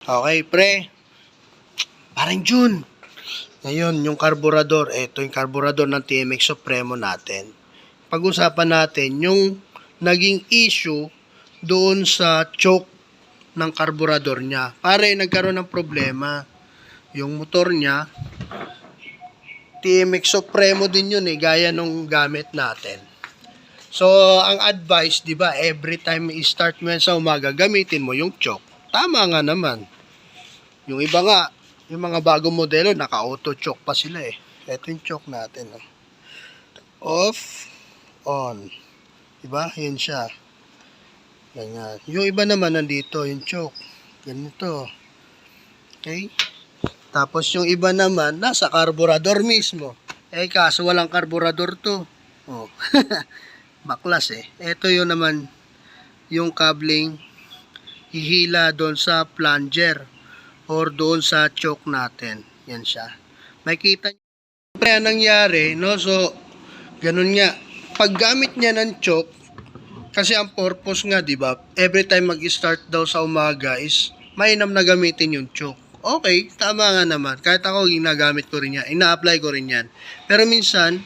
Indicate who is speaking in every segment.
Speaker 1: Okay, pre. Parang June. Ngayon, yung karburador, ito yung karburador ng TMX Supremo natin. Pag-usapan natin yung naging issue doon sa choke ng karburador niya. Pare, nagkaroon ng problema. Yung motor niya, TMX Supremo din yun eh, gaya nung gamit natin. So, ang advice, di ba, every time i-start mo yan sa umaga, gamitin mo yung choke. Tama nga naman. Yung iba nga, yung mga bagong modelo, naka-auto choke pa sila eh. Ito yung choke natin. Oh. Off, on. Diba? Yan siya. Ganyan. Yung iba naman nandito, yung choke. Ganito. Okay? Tapos yung iba naman, nasa karburador mismo. Eh, kaso walang karburador to. Oh. Baklas eh. Ito yung naman, yung cabling hihila doon sa plunger or doon sa choke natin. Yan siya. Makita niyo. Siyempre, ang nangyari, no? So, ganun nga. Paggamit niya ng choke, kasi ang purpose nga, di ba? Every time mag-start daw sa umaga is mainam na gamitin yung choke. Okay, tama nga naman. Kahit ako ginagamit ko rin yan. Ina-apply ko rin yan. Pero minsan,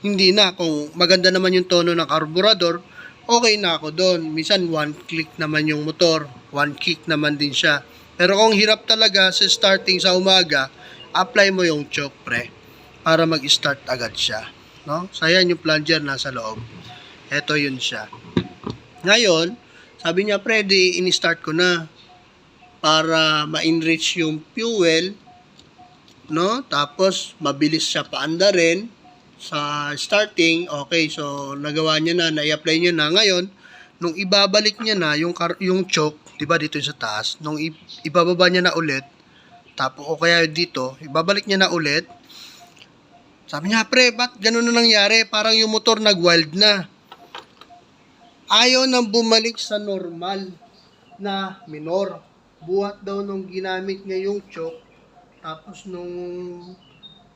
Speaker 1: hindi na. Kung maganda naman yung tono ng karburador, okay na ako doon. Minsan, one click naman yung motor. One kick naman din siya. Pero kung hirap talaga sa starting sa umaga, apply mo yung choke, pre. Para mag-start agad siya. No? So, ayan yung plunger nasa loob. Ito yun siya. Ngayon, sabi niya, pre, di in-start ko na para ma-enrich yung fuel, no? Tapos, mabilis siya paandarin sa starting. Okay, so, nagawa niya na, na-apply niya na. Ngayon, nung ibabalik niya na yung, yung choke, di ba dito sa taas, nung ibababa niya na ulit, tapos, o kaya dito, ibabalik niya na ulit, sabi niya, pre, ba't ganun na nangyari? Parang yung motor nag-wild na. Ayaw nang bumalik sa normal na minor. Buhat daw nung ginamit niya yung choke. Tapos nung...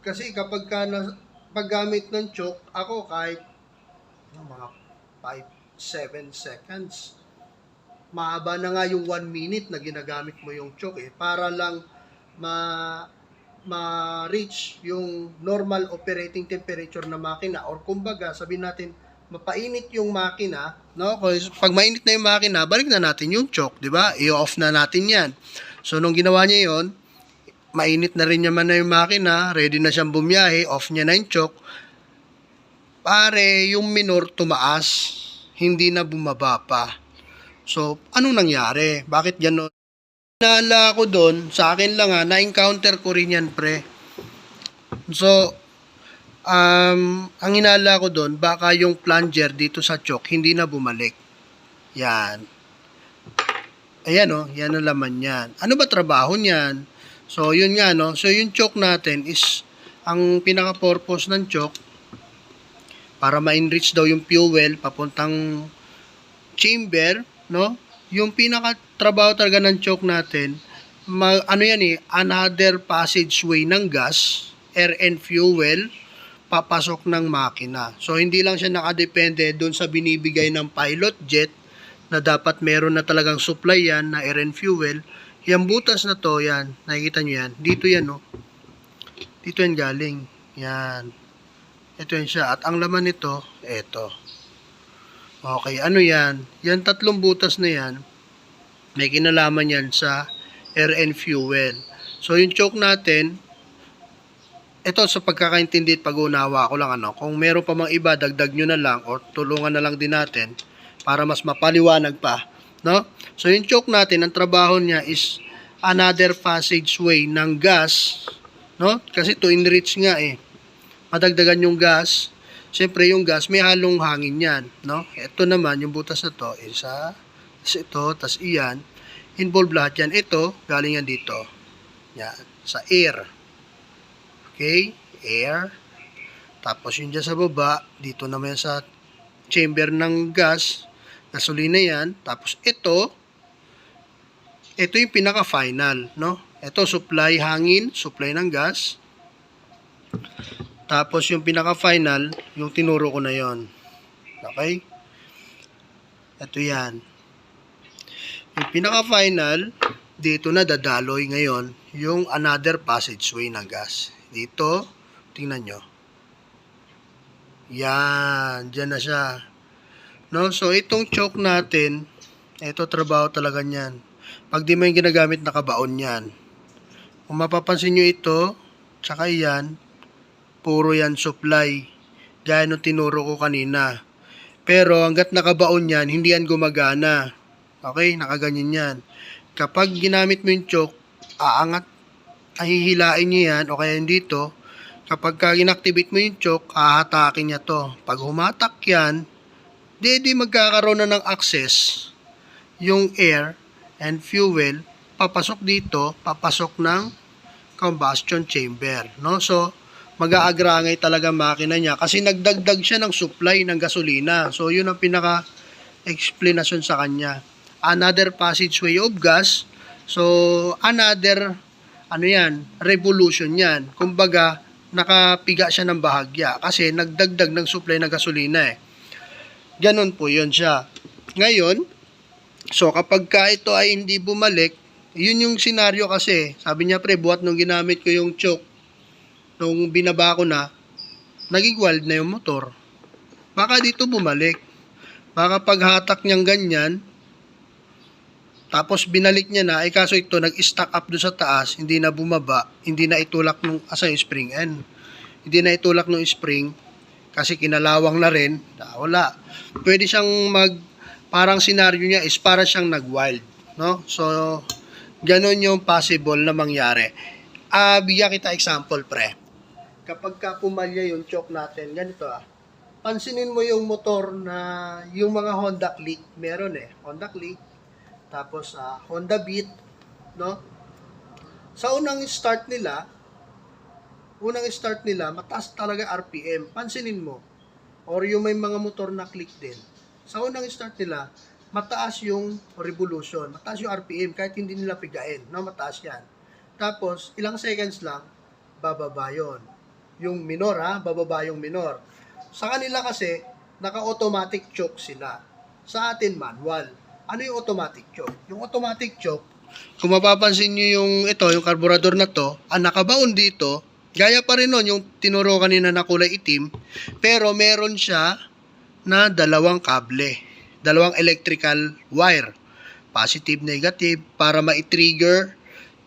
Speaker 1: Kasi kapag ka na, paggamit ng choke, ako kahit ano, mga 5-7 seconds, mahaba na nga yung 1 minute na ginagamit mo yung choke eh. Para lang ma ma-reach yung normal operating temperature na makina. Or kumbaga sabihin natin mapainit yung makina no? Kasi pag mainit na yung makina balik na natin yung choke di ba? I-off na natin yan. So nung ginawa niya yon mainit na rin naman na yung makina ready na siyang bumiyahe off niya na yung choke pare yung minor tumaas hindi na bumaba pa so anong nangyari bakit ganon Nala ko doon, sa akin lang ha, na-encounter ko rin yan, pre. So, um, ang hinala ko doon, baka yung plunger dito sa choke, hindi na bumalik. Yan. Ayan o, oh, yan ang laman yan. Ano ba trabaho niyan? So, yun nga, no? So, yung choke natin is, ang pinaka-purpose ng choke, para ma-enrich daw yung fuel papuntang chamber, no? Yung pinaka-trabaho talaga ng choke natin, ma- ano yan eh, another passageway ng gas, air and fuel, papasok ng makina. So, hindi lang siya nakadepende doon sa binibigay ng pilot jet na dapat meron na talagang supply yan na air and fuel. Yung butas na to, yan, nakikita nyo yan, dito yan, no? Dito yan galing. Yan. Ito yan siya. At ang laman nito, eto. Okay, ano yan? Yan tatlong butas na yan, may kinalaman yan sa air and fuel. So, yung choke natin, ito sa pagkakaintindi at pag-unawa ko lang ano, kung meron pa mang iba, dagdag nyo na lang o tulungan na lang din natin para mas mapaliwanag pa. No? So, yung choke natin, ang trabaho niya is another passageway ng gas. No? Kasi to enrich nga eh. Madagdagan yung gas Siyempre, yung gas, may halong hangin yan, no? Ito naman, yung butas na to, isa, is ito, tas iyan, involve lahat yan. Ito, galing yan dito. Yan, sa air. Okay? Air. Tapos yun dyan sa baba, dito naman sa chamber ng gas, gasolina yan. Tapos ito, ito yung pinaka-final, no? Ito, supply hangin, supply ng gas. Tapos yung pinaka-final, yung tinuro ko na yon. Okay? Ito yan. Yung pinaka-final, dito na dadaloy ngayon yung another passageway ng gas. Dito, tingnan nyo. Yan, dyan na siya. No, so itong choke natin, ito trabaho talaga niyan. Pag di mo yung ginagamit, nakabaon yan. Kung mapapansin nyo ito, tsaka yan, puro yan supply. Gaya nung tinuro ko kanina. Pero hanggat nakabaon yan, hindi yan gumagana. Okay, nakaganyan yan. Kapag ginamit mo yung choke, aangat, ahihilain niya yan, o kaya dito, kapag ka inactivate mo yung choke, ahatakin niya to. Pag humatak yan, di di magkakaroon na ng access yung air and fuel papasok dito, papasok ng combustion chamber, no? So, mag-aagrangay talaga makina niya kasi nagdagdag siya ng supply ng gasolina. So, yun ang pinaka explanation sa kanya. Another passageway of gas. So, another ano yan, revolution yan. Kumbaga, nakapiga siya ng bahagya kasi nagdagdag ng supply ng gasolina eh. Ganon po yun siya. Ngayon, so kapag ka ito ay hindi bumalik, yun yung senaryo kasi. Sabi niya pre, buhat nung ginamit ko yung choke, nung binaba ko na, naging wild na yung motor. Baka dito bumalik. Baka paghatak niyang ganyan, tapos binalik niya na, ay kaso ito nag-stack up doon sa taas, hindi na bumaba, hindi na itulak nung asa yung spring end. Hindi na itulak nung spring kasi kinalawang na rin. Wala. Pwede siyang mag parang senaryo niya is para siyang nag-wild, no? So ganun yung possible na mangyari. Ah, bigyan kita example, pre. Kapag ka pumalya yung choke natin, ganito ah. Pansinin mo yung motor na yung mga Honda Click, meron eh. Honda Click, tapos ah, Honda Beat, no? Sa unang start nila, unang start nila, mataas talaga RPM. Pansinin mo. Or yung may mga motor na click din. Sa unang start nila, mataas yung revolution, mataas yung RPM kahit hindi nila pigain, no? Mataas yan. Tapos, ilang seconds lang, bababa yun. Yung minor ha, bababa yung minor. Sa kanila kasi, naka-automatic choke sila. Sa atin, manual. Ano yung automatic choke? Yung automatic choke, kung mapapansin nyo yung ito, yung carburetor na to, ang nakabaon dito, gaya pa rin nun, yung tinuro kanina na kulay itim, pero meron siya na dalawang kable, dalawang electrical wire, positive, negative, para ma-trigger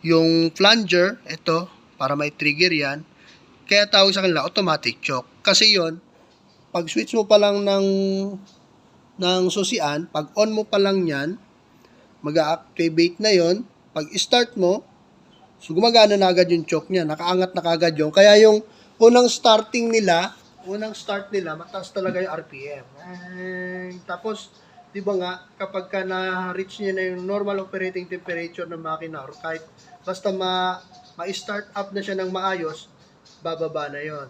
Speaker 1: yung flanger, ito, para ma-trigger yan, kaya tawag sa kanila automatic choke. Kasi yon pag switch mo pa lang ng ng susian, pag on mo pa lang yan, mag-activate na yon pag start mo, so gumagana na agad yung choke niya, nakaangat na kagad yung, kaya yung unang starting nila, unang start nila, mataas talaga yung RPM. Eh, tapos, di ba nga, kapag ka na-reach niya na yung normal operating temperature ng makina, or kahit basta ma, ma-start up na siya ng maayos, bababa na yon.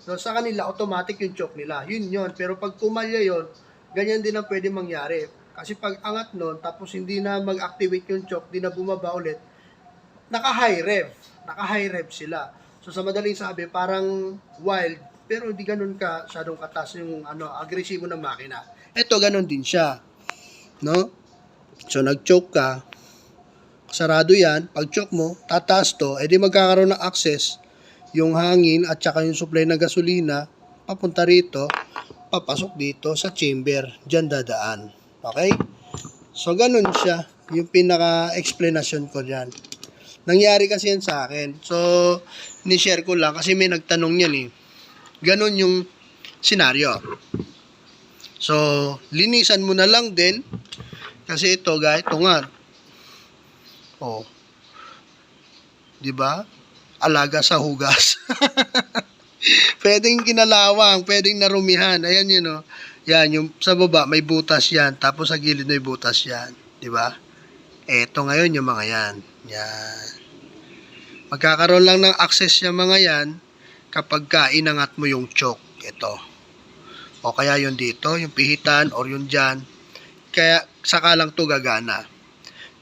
Speaker 1: So, sa kanila, automatic yung choke nila. Yun yun. Pero pag pumalya yon, ganyan din ang pwede mangyari. Kasi pag angat nun, tapos hindi na mag-activate yung choke, di na bumaba ulit, naka-high rev. Naka-high rev sila. So sa madaling sabi, parang wild, pero hindi ganun ka, masyadong katas yung ano, agresibo ng makina. Ito, ganun din siya. No? So nag-choke ka, sarado yan, pag choke mo, tataas to, edi magkakaroon ng access yung hangin at saka yung supply ng gasolina papunta rito, papasok dito sa chamber, dyan dadaan. Okay? So, ganun siya. Yung pinaka-explanation ko dyan. Nangyari kasi yan sa akin. So, ni-share ko lang kasi may nagtanong yan eh. Ganun yung senaryo. So, linisan mo na lang din. Kasi ito, guys, ito nga. Oh. 'Di ba? Alaga sa hugas. pwedeng kinalawang, pwedeng narumihan. Ayan yun, oh. Yan, yung sa baba may butas yan, tapos sa gilid may butas yan. Di ba? Eto ngayon yung mga yan. Yan. Magkakaroon lang ng access yung mga yan kapag ka inangat mo yung choke. Ito. O kaya yung dito, yung pihitan or yung dyan. Kaya saka lang to gagana.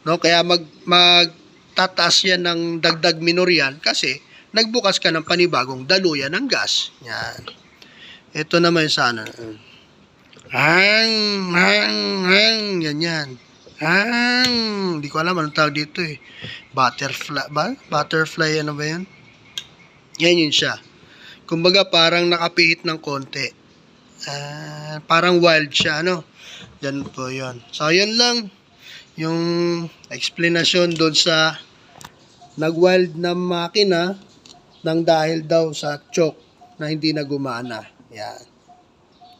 Speaker 1: No? Kaya mag, magtataas yan ng dagdag minor kasi nagbukas ka ng panibagong daluyan ng gas. Yan. Ito naman sana. Hang, hang, hang. Yan yan. Ah, hindi ko alam anong tawag dito eh. Butterfly ba? Butterfly ano ba yan? Yan yun siya. Kumbaga parang nakapihit ng konti. Ah, parang wild siya, ano? Yan po yun. So, yun lang yung explanation doon sa nag-wild na makina nang dahil daw sa choke na hindi na gumana. Yan.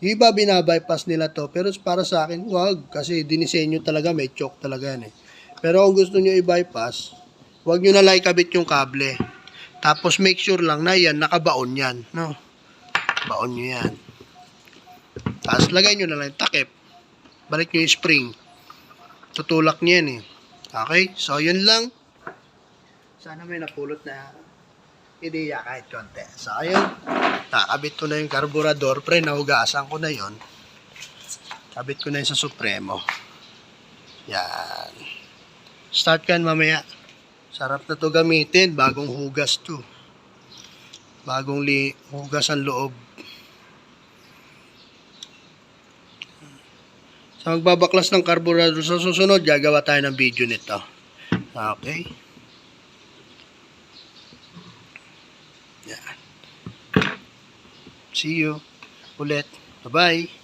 Speaker 1: Yung iba binabypass nila to, pero para sa akin, wag. Kasi dinisenyo talaga, may choke talaga yan eh. Pero kung gusto nyo i-bypass, wag nyo na lang ikabit yung kable. Tapos make sure lang na yan, nakabaon yan. No? Baon nyo yan. Tapos lagay nyo na lang takip. Balik nyo yung spring. Tutulak nyo yan eh. Okay? So, yun lang. Sana may napulot na ideya kahit konti. So, ayun. Nakabit ko na yung carburetor. Pre, nahugasan ko na yon. Kabit ko na yun sa Supremo. Yan. Start kan mamaya. Sarap na to gamitin. Bagong hugas to. Bagong li hugas ang loob. Sa magbabaklas ng carburetor sa susunod, gagawa tayo ng video nito. Okay. See you ulit. Bye-bye.